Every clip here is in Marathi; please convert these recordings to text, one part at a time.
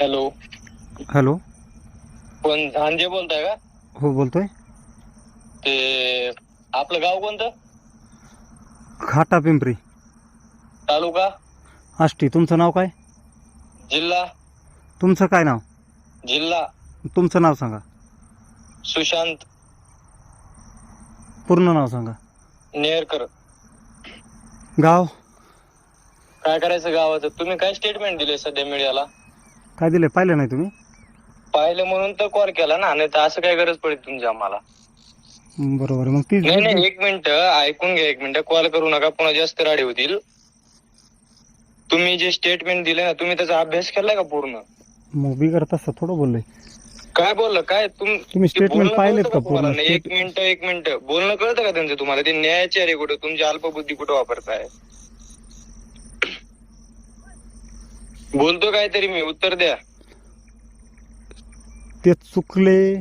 हॅलो. हॅलो. कोण झांजे बोलताय का? हो बोलतोय. ते आपलं गाव कोणतं? खाटा पिंपरी. तालुका? आष्टी तुमचं नाव काय? जिल्हा? तुमचं काय नाव? जिल्हा. तुमचं नाव सांगा. सुशांत. पूर्ण नाव सांगा. नेरकर. गाव? काय करायचं गावाचं? तुम्ही काय स्टेटमेंट दिले सध्या मीडियाला काय दिले पाहिलं नाही तुम्ही? पाहिलं म्हणून तर कॉल केला ना नाही तर असं काय गरज पडेल तुमची आम्हाला? बरोबर. आहे. मग ती नाही नाही एक मिनिट ऐकून घ्या एक मिनिट. कॉल करू नका पुन्हा जास्त राडे होतील. तुम्ही जे स्टेटमेंट दिले ना तुम्ही त्याचा अभ्यास केलाय का पूर्ण? मग बिगर तसं थोडं बोललंय काय बोललं? काय तुम तुम्ही ते statement बोलणं पाहिलेत कळतं का? पूर्ण? एक मिनिट एक मिनिट. बोलणं कळतं का त्यांचं तुम्हाला? ते न्यायाचे आहे कुठं? तुमची अल्पबुद्धी कुठं वापरताय? बोलतो काहीतरी मी उत्तर द्या. ते चुकले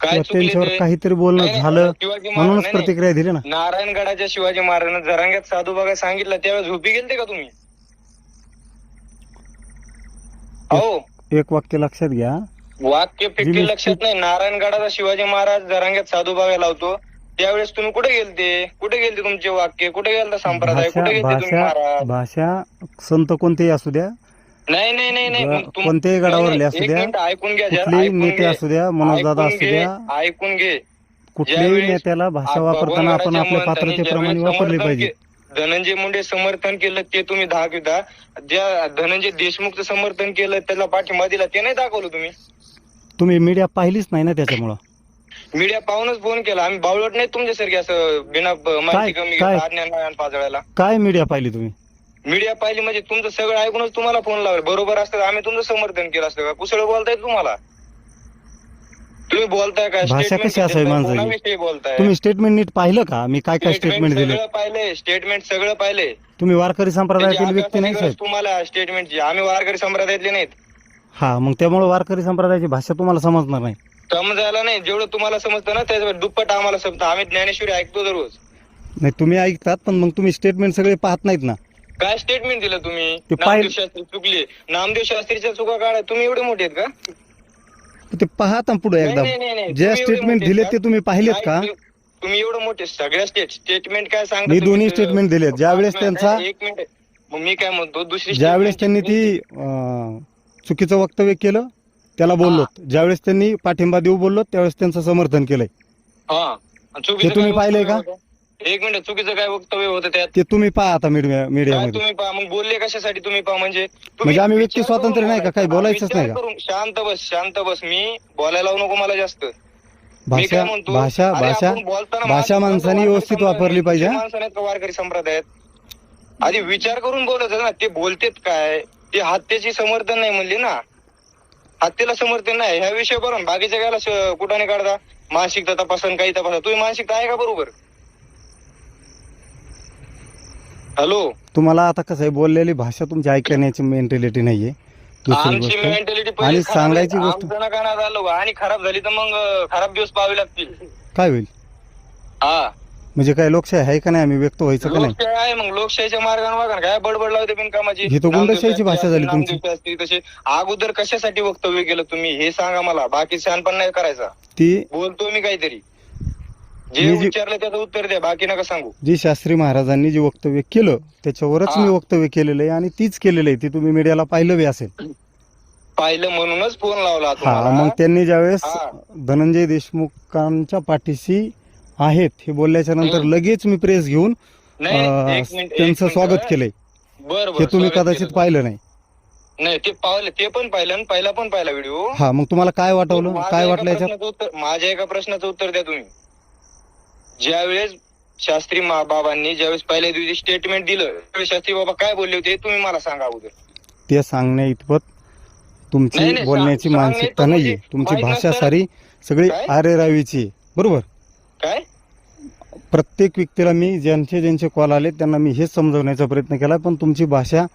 काय किंवा चुकले त्यांच्यावर ते? काहीतरी बोलणं नाही, झालं शिवाजी महाराज- म्हणूनच नाही, नाही. प्रतिक्रिया दिली ना. नारायणगडाच्या शिवाजी महाराजांना जरांग्यात साधू बघा सांगितलं त्यावेळेस झोपी गेलते का तुम्ही? हो एक वाक्य लक्षात घ्या. वाक्य फिक्की लक्षात नाही. नारायणगडाचा शिवाजी महाराज जरांग्यात साधू बघायला लावतो. त्यावेळेस तुम्ही कुठे गेलते? कुठे गेलते तुमचे वाक्य? कुठे गेलता संप्रदाय? भाषा कुठे गेलते तुम्ही भाषा महाराज? भाषा संत कोणतेही असू द्या नाही नाही नाही नाही. तुम- कोणत्याही गडावरले नाही, असू नाही, एक द्या, मिनिट ऐकून घ्या जरा, कुठलेही ऐकून नेते घे. असू द्या मनोजदादा ऐकून असू घे, द्या. ऐकून घे. कुठल्याही ज्यावेळेस नेत्याला भाषा वापरताना आपण आपल्या राजा पात्रतेप्रमाणे ज्यावेळेस वापरली समर्थन पाहिजे के- धनंजय मुंडे समर्थन केलं ते तुम्ही दाखविता. ज्या धनंजय देशमुखचं समर्थन केलं त्याला पाठिंबा दिला ते नाही दाखवलं तुम्ही. तुम्ही मीडिया पाहिलीच नाही ना त्याच्यामुळं. मीडिया पाहूनच फोन केला. आम्ही बावळट नाही तुमच्यासारखे असं बिना ब- माहिती कमी काय? आज्ञा पाजळायला. काय मीडिया पाहिली तुम्ही? मीडिया पाहिली म्हणजे तुमचं सगळं ऐकूनच तुम्हाला फोन लावला. बरोबर असतं तर आम्ही तुमचं समर्थन केलं असतं का? कुसळ बोलताय तुम्हाला? तुम्ही बोलताय काय भाषा कशी असावी माणसाची? बोलताय? तुम्ही स्टेटमेंट नीट पाहिलं का? मी काय काय स्टेटमेंट दिले? सगळं पाहिले स्टेटमेंट सगळं पाहिले. तुम्ही वारकरी संप्रदायातील व्यक्ती नाही साहेब. तुम्हाला स्टेटमेंटची आम्ही वारकरी संप्रदायातले नाहीत. हा मग त्यामुळे वारकरी संप्रदायाची भाषा तुम्हाला समजणार नाही. समजायला नाही. जेवढं तुम्हाला समजतं ना त्याच्यावर दुप्पट आम्हाला समजतं. आम्ही ज्ञानेश्वरी ऐकतो दररोज. नाही तुम्ही ऐकतात पण मग तुम्ही स्टेटमेंट सगळे पाहत नाहीत ना. काय स्टेटमेंट दिलं तुम्ही? ते नामदेव शास्त्री चुकले. नामदेव शास्त्रीच्या चुका काढा. तुम्ही एवढे मोठे आहेत का? ते पाहता पुढे एकदा. नाही, नाही, नाही, ज्या तुम्ही एवढे स्टेटमेंट मोठे दिले? ते तुम्ही पाहिलेत नाही, का? तुम्ही- तुम्ही एवढं मोठे सगळ्या स्टेट स्टेटमेंट काय सांगता मी तुम्ही? दोन्ही statement दिलेत. ज्यावेळेस पाच मिनिटं, त्यांचा- एक मिनिट. मग मी काय म्हणतो? दुसरी ज्यावेळेस statement त्यांनी ती अं, चुकीचं वक्तव्य केलं त्याला बोललो ज्यावेळेस त्यांनी पाठिंबा देऊ बोललो त्यावेळेस त्यांचं समर्थन केलंय. हा. आणि चुकीचं ते तुम्ही काय पाहिलंय वक्तव्य का? होतं? एक मिनिट चुकीचं काय वक्तव्य होतं त्यात? ते तुम्ही पहा आता मीडिया काय मीडियामध्ये. तुम्ही पहा? मग बोलले कशासाठी तुम्ही पहा? म्हणजे तुम्ही म्हणजे आम्ही व्यक्ती विचार स्वातंत्र्य नाही का? काही बोलायचं. बोलायचंच नाही का? करून शांत बस शांत बस. मी बोलायला लावू नको मला जास्त. मी भाषा काय म्हणतो? भाषा अरे भाषा आपण बोलताना भाषा माणसं माणसाने व्यवस्थित वापरली पाहिजे हा? माणसं नाहीत का वारकरी संप्रदायात आधी विचार करून बोलत ना ते बोलतेत काय? ते हत्येची समर्थन नाही म्हणले ना. हत्येला समर्थन नाही. ह्या विषय बरोबर बाकीच्या गायला श- कुठाने काढता. मानसिकता तपासन काही तपासा तुम्ही मानसिकता आहे का बरोबर? हॅलो. तुम्हाला आता कसं आहे बोललेली भाषा तुमची ऐकण्याची मेंटॅलिटी नाहीये. दुसरी आमची गोष्ट. मेंटॅलिटी आणि सांगायची गोष्ट नका झालं. आणि खराब झाली तर मग अं, खराब दिवस पाहावे लागतील. काय होईल? हा. म्हणजे काय लोकशाही आहे का नाही? आम्ही व्यक्त व्हायचं का नाही? लोकशाही आहे मग लोकशाहीच्या मार्गाने वागा. काय बडबड लावते बिनकामाची. ही तर गुंडशाहीची भाषा झाली तुमची. तसे अगोदर कशासाठी वक्तव्य केलं तुम्ही हे सांगा मला बाकी शहाणपण नाही करायचा. ती बोलतो मी काहीतरी. जे मी जी- विचारलं त्याचं उत्तर द्या बाकी नका सांगू जी शास्त्री महाराजांनी जे वक्तव्य केलं त्याच्यावरच हा. मी वक्तव्य केलेलं आहे आणि तीच केलेलं आहे ती तुम्ही मीडियाला पाहिलं बी असेल पाहिलं म्हणूनच फोन लावला हा तुम्हाला मग त्यांनी ज्यावेळेस हा. धनंजय देशमुखांच्या पाठीशी आहेत हे बोलल्याच्या नंतर हम्म. लगेच मी प्रेस घेऊन नाही अं, एक मिनिट एक त्यांचं. स्वागत केलंय बरं हे बरं तुम्ही स्वागत कदाचित केलं. पाहिलं नाही नाही ते पाहिलं ते पण पाहिलं आणि पहिला पण पाहिला व्हिडिओ हा मग तुम्हाला काय वाटवलं माझ्या काय एका वाटलं याच्यात प्रश्नाचं उत्तर माझ्या एका प्रश्नाचं उत्तर द्या तुम्ही ज्यावेळेस शास्त्री मा- बाबांनी ज्यावेळेस पहिल्या दिवशी स्टेटमेंट दिलं त्यावेळेस शास्त्री बाबा काय बोलले होते हे तुम्ही मला सांगा अगोदर. ते सांगण्या इतपत नाही, तुमची नाही, बोलण्याची सांग- मानसिकता सांगणे नाहीये. तर तुमची माहीत भाषा. सारी. सगळी काय? आरेरावीची आहे. बरोबर? काय? प्रत्येक व्यक्तीला मी ज्यांचे ज्यांचे कॉल आले त्यांना मी हेच समजवण्याचा प्रयत्न केला पण तुमची भाषा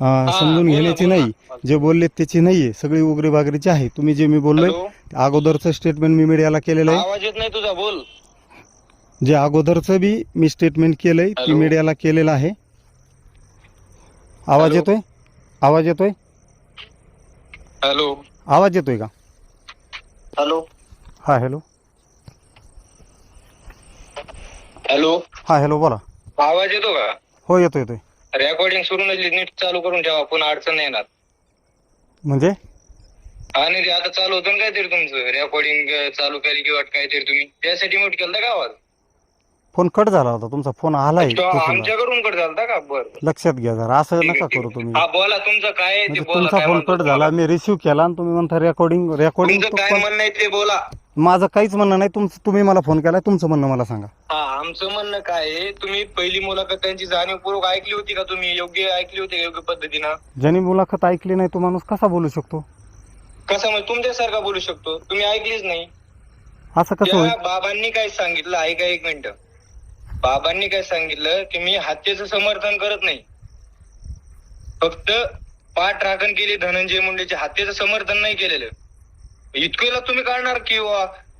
अं, समजून बोला, घेण्याची बोला. नाही. जे बोलले त्याची नाहीये. सगळी उगरी बागरीची आहे. तुम्ही जे मी बोललोय हॅलो? अगोदरचं स्टेटमेंट मी मीडियाला केलेलं आहे. आवाज येत नाही तुझा बोल. जे अगोदरचं बी मी स्टेटमेंट केलंय ती हॅलो? मीडियाला केलेलं आहे. आवाज हॅलो? येतोय? आवाज येतोय? हॅलो आवाज येतोय का? हॅलो हा हॅलो हॅलो हा हॅलो बोला. आवाज येतो का? हो येतो येतोय. रेकॉर्डिंग सुरू नसली नीट चालू करून ठेवा पुन्हा अडचण नाही येणार. म्हणजे? आणि ते आता चालू होतं ना काहीतरी तुमचं. रेकॉर्डिंग चालू केली किंवा काहीतरी तुम्ही. त्यासाठी मोठ केलं का आवाज? फोन कट झाला होता तुमचा फोन आलाय तो तिथून. आमच्याकडून कट झालता का? बरं. लक्षात घ्या जरा असं ठीक नका आहे, ठीक करू आहे. तुम्ही. हा बोला तुमचं काय आहे ते म्हणजे बोला तुमचा काय फोन म्हणतो कट झाला? मी रिसिव्ह केला आणि तुम्ही म्हणता रेकॉर्डिंग रेकॉर्डिंग तुमचं काय म्हणणं आहे ते बोला. माझं काहीच म्हणणं नाही तुमचं तुम्ही मला फोन केलाय तुमचं म्हणणं मला सांगा. हा आमचं म्हणणं काय आहे तुम्ही पहिली मुलाखत त्यांची जाणीवपूर्वक ऐकली होती का तुम्ही? योग्य ऐकली होती का योग्य पद्धतीनं? ज्यांनी मुलाखत ऐकली नाही तो माणूस कसा बोलू शकतो? कसं म्हणजे तुमच्यासारखा बोलू शकतो? तुम्ही ऐकलीच नाही. असं कसं होईल? त्या बाबांनी काय सांगितलं? ऐका एक मिनिट. बाबांनी काय सांगितलं की मी हत्येचं समर्थन करत नाही. फक्त पाठ राखण केली धनंजय मुंडेच्या हत्येचं समर्थन नाही केलेलं. इतकेला तुम्ही काढणार की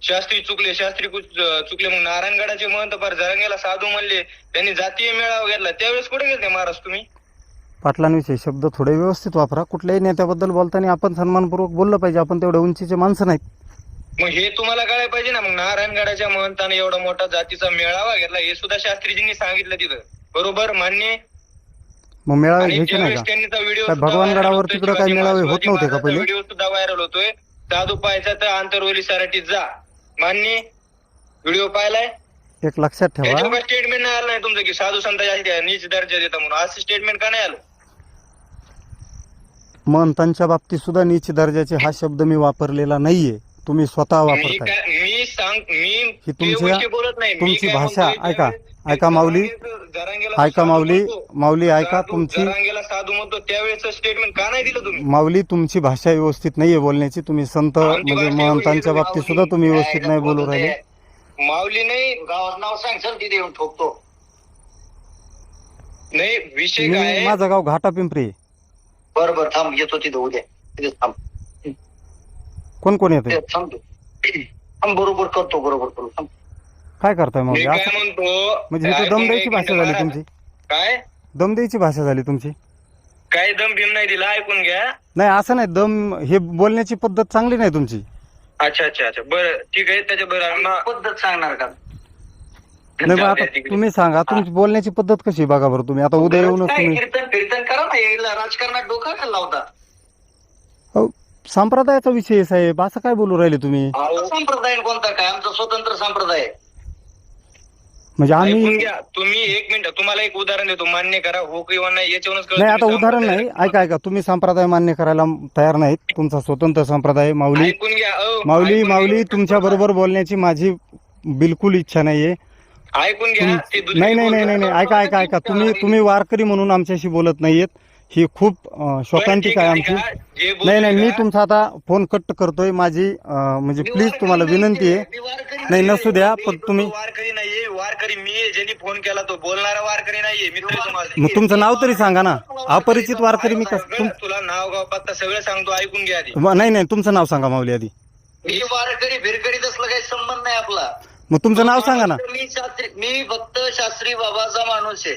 शास्त्री चुकले शास्त्री चुकले मग नारायणगडाचे महंत पार जरंगेला साधू म्हणले त्यांनी जातीय मेळावा घेतला. त्यावेळेस कुठे गेले महाराज तुम्ही? पाटलांविषयी शब्द थोडे व्यवस्थित वापरा. कुठल्याही नेत्याबद्दल बोलताना आपण सन्मानपूर्वक बोललं पाहिजे. आपण तेवढे उंचीचे माणसं नाहीत. मग हे तुम्हाला कळायला पाहिजे ना मग नारायणगडाच्या महंताने एवढा मोठा जातीचा मेळावा घेतला हे सुद्धा शास्त्रीजींनी सांगितलं तिथं बरोबर मान्य मग मेळावे घ्यायचे नाही का व्हिडिओ भगवानगडावर तिकडं शिवाजी मेळावे होत नव्हते का पहिले? व्हिडिओ सुद्धा व्हायरल होतोय साधू पाहायचा तर आंतरवली सराटीत जा मान्य व्हिडिओ पाहिलाय एक लक्षात ठेवा स्टेटमेंट नाही आलं नाही तुमचं की साधू संतांच्या नीच दर्जा देता म्हणून असं स्टेटमेंट का नाही आलं महंतांच्या बाबतीत सुद्धा नीच दर्जाचे हा शब्द मी वापरलेला नाहीये तुम्ही स्वतः मी वापरताय काय मी सांग मी ही ते तुमच्या- विषय बोलत नाही मी तुमची काय भाषा म्हणतोय ऐका त्यावेळेस ऐका माऊली जरांगेला ऐका साधू माऊली म्हणतो. माऊली ऐका साधू- तुमची जरांगेला साधू म्हणतो त्यावेळेस स्टेटमेंट का नाही दिलं तुम्ही माऊली तुमची भाषा व्यवस्थित नाहीये बोलण्याची तुम्ही संत आमची म्हणजे भाषा महंतांच्या एवढी बाबतीत सुद्धा तुम्ही व्यवस्थित नाही बोलू राहिले? माऊली नाही गावात नाव सांग सर तिथे येऊन ठोकतो नाही विषय मी काय आहे? माझं गाव घाटा पिंपरी. बरं बरं थांब येतो तिथे उद्या तिथे थांब कोण कोण येते ते. थांबतो थांब बरोबर करतो बरोबर करतो. काय करताय मी माऊली काय असं म्हणतो म्हणजे ऐकून दम द्यायची भाषा झाली. तुमची. काय? दम द्यायची भाषा झाली तुमची. काय दम बिम नाही दिला ऐकून घ्या. नाही असं नाही दम हे बोलण्याची पद्धत चांगली नाही तुमची. अच्छा अच्छा अच्छा. बरं ठीक आहे त्याच्या बरं पद्धत सांगणार का? नाही मग आता. तुम्ही सांगा तुमची बोलण्याची पद्धत कशी आहे? बघा बरं तुम्ही. आता उद्या येऊनच काय तुम्ही. कीर्तन कीर्तन करा ना यायला राजकारणात डोका का लावता? अहो, संप्रदायाचा विषय आहे साहेब. असं काय बोलू राहिले तुम्ही? संप्रदाय कोणता काय? आमचा स्वतंत्र संप्रदाय आहे. म्हणजे ऐकून आम्ही घ्या. तुम्ही एक मिनिट. तुम्हाला एक उदाहरण देतो. मान्य करा. हो किंवा नाही याच्यावरूनच कळतं नाही आता तुम्ही उदाहरण नाही. ऐका ऐका. तुम्ही संप्रदाय मान्य करायला तयार नाहीत. तुमचा स्वतंत्र संप्रदाय आहे. माऊली. ऐकून घ्या. अहो, माऊली ऐकून माऊली घ्या. तुमच्या बरोबर बोलण्याची माझी बिलकुल इच्छा नाहीये. ऐकून घ्या. तुम- ते दुसरी नाही नाही नाही नाही नाही. ऐका ऐका ऐका. तुम्ही तुम्ही वारकरी म्हणून आमच्याशी बोलत नाहीयेत. ही खूप शोकांतिक आहे आमची. नाही नाही मी तुमचा आता फोन कट करतोय माझी अं, म्हणजे मी प्लीज तुम्हाला विनंती आहे. मी नाही. नसू द्या मी पण तुम्ही वारकरी नाहीये वारकरी मी आहे ज्यांनी फोन केला तो बोलणारा वारकरी नाहीये माझे. मग तुमचं नाव तरी सांगा ना. अपरिचित वारकरी मी कसं तुला नाव गाव पत्ता सगळं सांगतो ऐकून घ्या आधी. नाही नाही तुमचं नाव सांगा माऊली आधी. मी वारकरी भिरकरी तसलं काही संबंध नाही आपला. मग तुमचं नाव सांगा ना. मी शास्त्री मी फक्त शास्त्री बाबाचा माणूस आहे.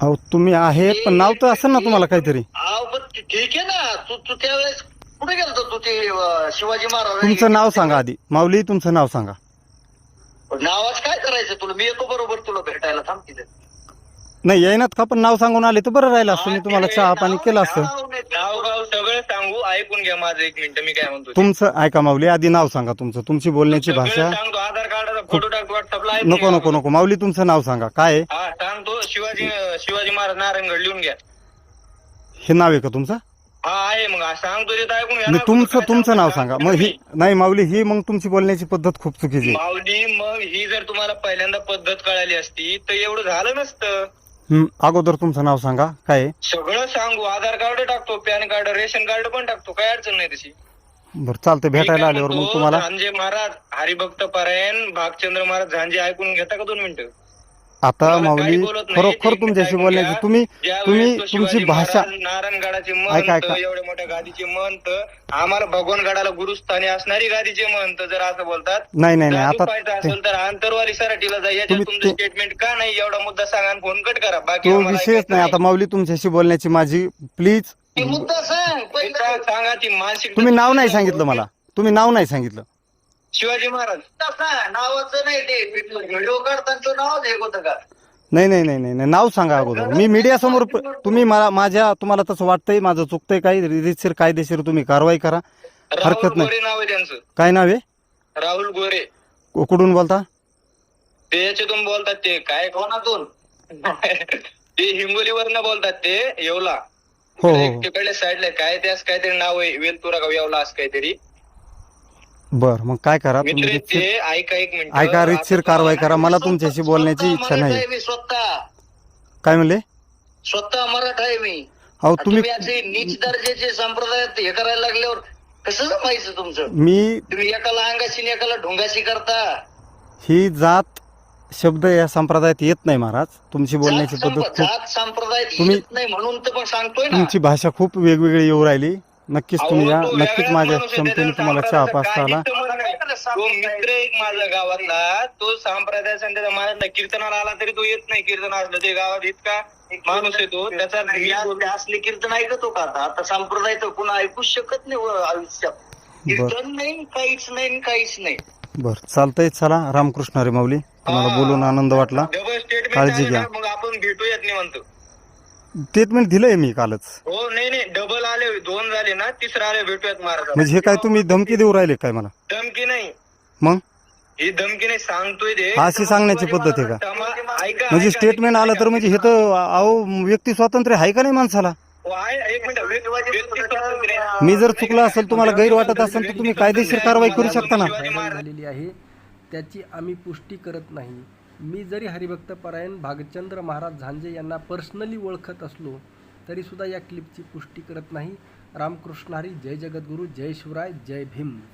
अहो तुम्ही आहेत पण नाव तर असेल ना तुम्हाला काहीतरी. अहो, पण ते- ठीक आहे ना. तू तू त्यावेळेस कुठे गेलतो तू ते अं, शिवाजी महाराज तुमचं नाव सांगा आधी. माऊली तुमचं नाव सांगा. नावाच काय करायचं तुला? मी येतो बरोबर तुला भेटायला. थांब तिथे. नाही येईनात का? पण नाव सांगून आले तर बरं राहिलं असतं. मी तुम्हाला चहा पाणी केलं असतं. नाव गाव सगळं सांगू. ऐकून घ्या माझं एक मिनिट. मी काय म्हणतो ते. तुमचं ऐका माऊली आधी नाव सांगा तुमचं. तुमची बोलण्याची सगळं भाषा सांगतो. फोटो टाकतो व्हॉट्सअपला ऐकून नको. नको नको. माऊली तुमचं नाव सांगा. काय आहे? हा सांगतो. शिवाजी शिवाजी महाराज नारायणगड लिहून घ्या. हे नाव आहे का तुमचं? हा आहे मग. हा सांगतो ऐकून घ्या नाही. तुमचं तुमचं नाव सांगा. मग ही नाही माऊली ही मग तुमची बोलण्याची पद्धत खूप चुकीची आहे. माऊली मग ही जर तुम्हाला पहिल्यांदा पद्धत कळाली असती तर एवढं झालं नसतं. हं, अगोदर तुमचं नाव सांगा. काय आहे? सगळं सांगू. आधार कार्ड टाकतो पॅन कार्ड रेशन कार्ड पण टाकतो. काय अडचण नाही तशी. बरं चालतंय भेटायला काय आल्यावर मग तुम्हाला. झांजे महाराज हरिभक्त पारायण भागचंद्र महाराज झांजे ऐकून घेता का दोन मिनिटं? आता तुम्हाला काही माऊली बोलत नाही, खरोखर ते तुमच्याशी ऐकून बोलण्याची. तुम्ही तुम्ही तो तुमची शिवाजी भाषा महाराज नारायणगडाचे ऐका, महंत ऐका. एवढ्या मोठ्या गादीचे महंत आम्हाला भगवानगडाला गुरुस्थानी असणारी गादीचे महंत जर असं बोलतात. नाही नाही नाही जादू आता ते- असेल तर आंतरवाली सराठीला जा याच्यात तुम्ही तुमचं ते- स्टेटमेंट का नाही एवढा मुद्दा सांगा आणि फोन कट करा. बाकी तो आम्हाला विषयच ऐकायचं नाही. आता माऊली तुमच्याशी बोलण्याची माझी प्लीज ते मुद्दा सांग मुद्दा पहिला सांगा ती मानसिक तुम्ही नाव नाही सांगितलं मला. तुम्ही नाव नाही सांगितलं. शिवाजी महाराज. सांग नावाचं नाही ते व्हिडिओ काढताना नावच हे होतं का? नाही नाही नाही नाही नाही, नाव सांगा अगोदर मी मीडिया समोर तुम्ही मला माझ्या तुम्हाला तसं वाटतंय माझं चुकतंय काही रितशीर कायदेशीर तुम्ही कारवाई करा. हरकत नाही. गोरे नाव आहे त्यांचं. काय नाव आहे? राहुल गोरे. कुठून बोलता? ते याच्यातून बोलतात ते काय कोणातून? ते हिंगोलीवरनं बोलतात ते येवला. हो हो. तिकडल्या साईडला काय त्यास काहीतरी नाव आहे. वेलतुरा येवला असं काहीतरी. बर मग काय करा तुम्ही? ऐका एक मिनिट. ऐका रितशीर कारवाई करा. मला तुमच्याशी बोलण्याची इच्छा नाही. स्वतः. काय म्हणले? स्वतः मराठा आहे मी. अहो तुम्ही नीच दर्जाचे संप्रदाय हे करायला लागल्यावर कसं जमायचं तुमचं? मी तुम्ही एकाला अंगाशी एकाला ढोंगाशी करता. ही जात शब्द या संप्रदायात येत नाही महाराज. तुमची बोलण्याची पद्धत खूप जात संप्रदाय तुम्ही- येत नाही म्हणून तर पण सांगतोय ना. तुमची भाषा खूप वेगवेगळी येऊ राहिली. नक्कीच तुम्ही या नक्कीच माझ्या क्षमतेने तुम्हाला चहा पाचता आला. तो मित्र एक माझा गावातला तो संप्रदायाचा आणि त्याचा मला कीर्तनाला आला तरी तो येत नाही. कीर्तन असलं ते गावात इतका माणूस आहे तो. त्याचा असले कीर्तन ऐकतो का आता? आता संप्रदाय तर पुन्हा ऐकूच शकत नाही व आयुष्यात. कीर्तन नाही काहीच नाही आणि काहीच नाही. बर चालतंय. चला रामकृष्ण रे माऊली तुम्हाला. बोलून आनंद वाटला. डबल स्टेटमेंट काळजी आलं घ्या. मग आपण भेटूयात निवांत. स्टेटमेंट दिलंय मी कालच. हो नाही नाही डबल आले दोन झाले ना तिसरा आले भेटूयात महाराज म्हणजे हे काय तुम्ही धमकी देऊ राहिले काय मला? धमकी नाही. मग? ही धमकी नाही सांगतोय ते. अशी सांगण्याची पद्धत आहे का? तमा- ऐका म्हणजे ऐका, स्टेटमेंट आलं तर म्हणजे हे तर अहो व्यक्ती स्वातंत्र्य आहे का नाही माणसाला? मी जर चुकलं असेल तुम्हाला गैर वाटत असेल तर तुम्ही कायदेशीर कारवाई करू शकता ना? झालेली आहे. त्याची आम्ही पुष्टी करत नाही. मी जरी हरिभक्त परायण भागचंद्र महाराज झांजे यांना पर्सनली ओळखत असलो तरीसुद्धा या क्लिपची पुष्टी करत नाही. रामकृष्ण हरी जय जगद्गुरू जय शिवराय जय भीम.